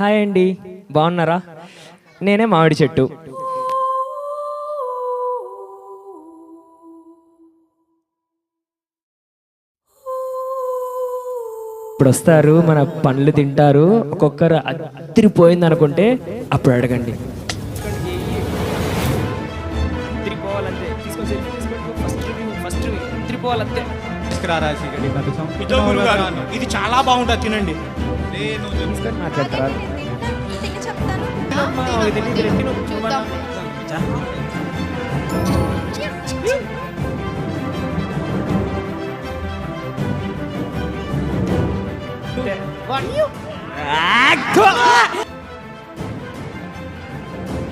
Hi అండి బాగున్నారా? నేనే మామిడి చెట్టు. ఇప్పుడు వస్తారు మన పండ్లు తింటారు ఒక్కొక్కరు అద్దరిపోయింది అనుకుంటే అప్పుడు అడగండి. ఇది చాలా బాగుంటుంది తినండి. మాట్లాడతారా? తిని, ఇది తిని, చూద్దాం.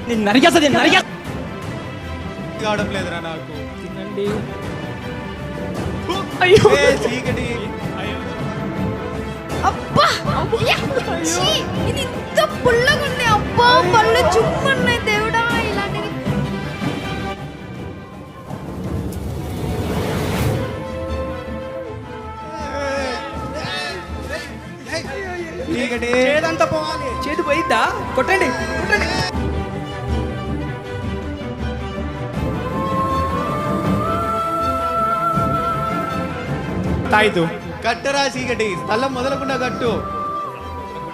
నేను నరికే కావడం లేదురా నాకు. తినండి. అయ్యో! ఏ చీకటి. అబ్బా! ఇది ఇంత పుల్లగా ఉంది అబ్బా పళ్ళు చుక్కున్నాయి దేవుడా ఇలాంటిది చీకటి ఏదంతా పోవాలి. చేతి పోయిద్దా? కొట్టండి కొట్టండి. తాయితు. కట్టరా చీకటి స్థలం మొదలకుండా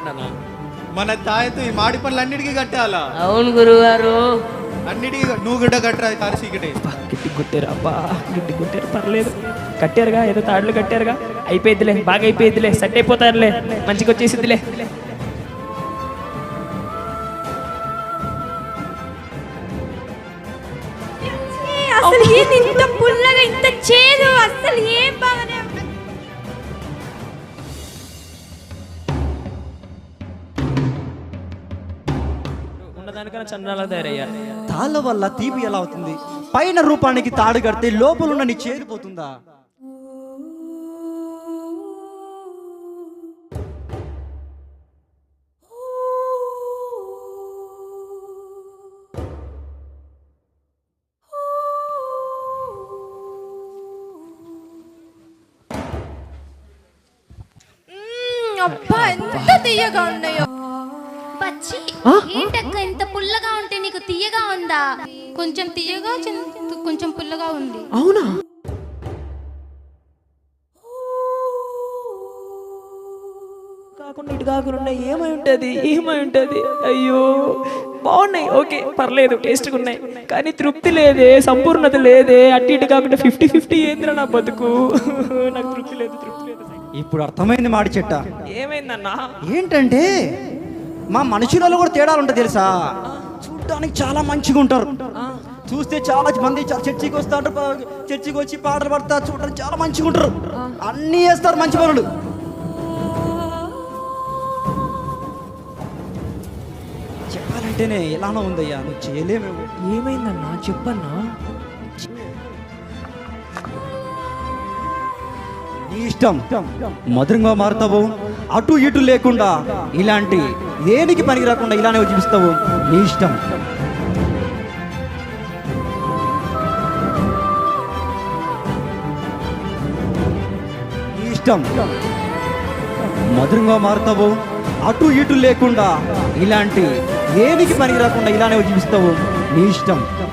కట్టు మన తాయత్తు ఈ మాడి పనులు అన్నిటికీ కట్టాలా? అవును గురుగారు. అన్నిటికీ నువ్వు గుడ్డ కట్టరా తారు చీకటి? గిట్టి కొట్టారు అబ్బా గిట్టి కొట్టారు పర్లేదు. కట్టారుగా ఏదో తాడులు కట్టారుగా. అయిపోయిద్దిలే బాగా అయిపోయిద్దిలే సెట్ అయిపోతారులే మంచిగా వచ్చేసిద్దిలే! అసలు ఏంది ఇంత పుల్లగా ఇంత చేదు? అసలు ఏం బాగానే ఉన్నదానికన్నా చంద్రాల తయారయ్యా. తాళ్ళ వల్ల తీపి ఎలా అవుతుంది? పైన రూపానికి తాడు కడితే లోపల నీ చేరిపోతుందా అబ్బా ఎంత తీయగా ఉన్నాయో. ఏంటక్క ఇంత పుల్లగా ఉంటే నీకు తీయగా ఉందా? కొంచెం తీయగా కొంచెం పుల్లగా ఉంది. అవునా? కాకుండా ఇటు కాకుండా ఏమై ఉంటుంది? ఏమై ఉంటుంది? అయ్యో. బాగున్నాయి. ఓకే పర్లేదు. టేస్ట్గా ఉన్నాయి. కానీ తృప్తి లేదే సంపూర్ణత లేదే. అటు ఇటు కాకుండా ఫిఫ్టీ ఫిఫ్టీ ఏంద్రా నా బతుకు? నాకు తృప్తి లేదు తృప్తి లేదు. ఇప్పుడు అర్థమైంది మాడి చెట్ట. ఏమైందన్నా? ఏంటంటే మా మనుషులలో కూడా తేడాలు ఉంటాయి తెలుసా? చూడడానికి చాలా మంచిగా ఉంటారు. చూస్తే చాలా మంది చర్చికి వస్తారు చర్చికి వచ్చి పాటలు పడతారు చూడడానికి చాలా మంచిగా ఉంటారు. అన్నీ చేస్తారు మంచి పనులు. చెప్పాలంటేనే ఎలానో ఉందయ్యా నువ్వు చేయలేమేమో ఏమైందన్నా? చెప్పన్నా? నీ ఇష్టం. మధురంగా మారుతావు. అటు ఇటు లేకుండా ఇలాంటి దేనికి పనికి రాకుండా ఇలానే జీవిస్తావు. నీ ఇష్టం. నీ ఇష్టం. మధురంగా మారుతావు. అటు ఇటు లేకుండా ఇలాంటి దేనికి పనికి రాకుండా ఇలానే జీవిస్తావు. నీ ఇష్టం.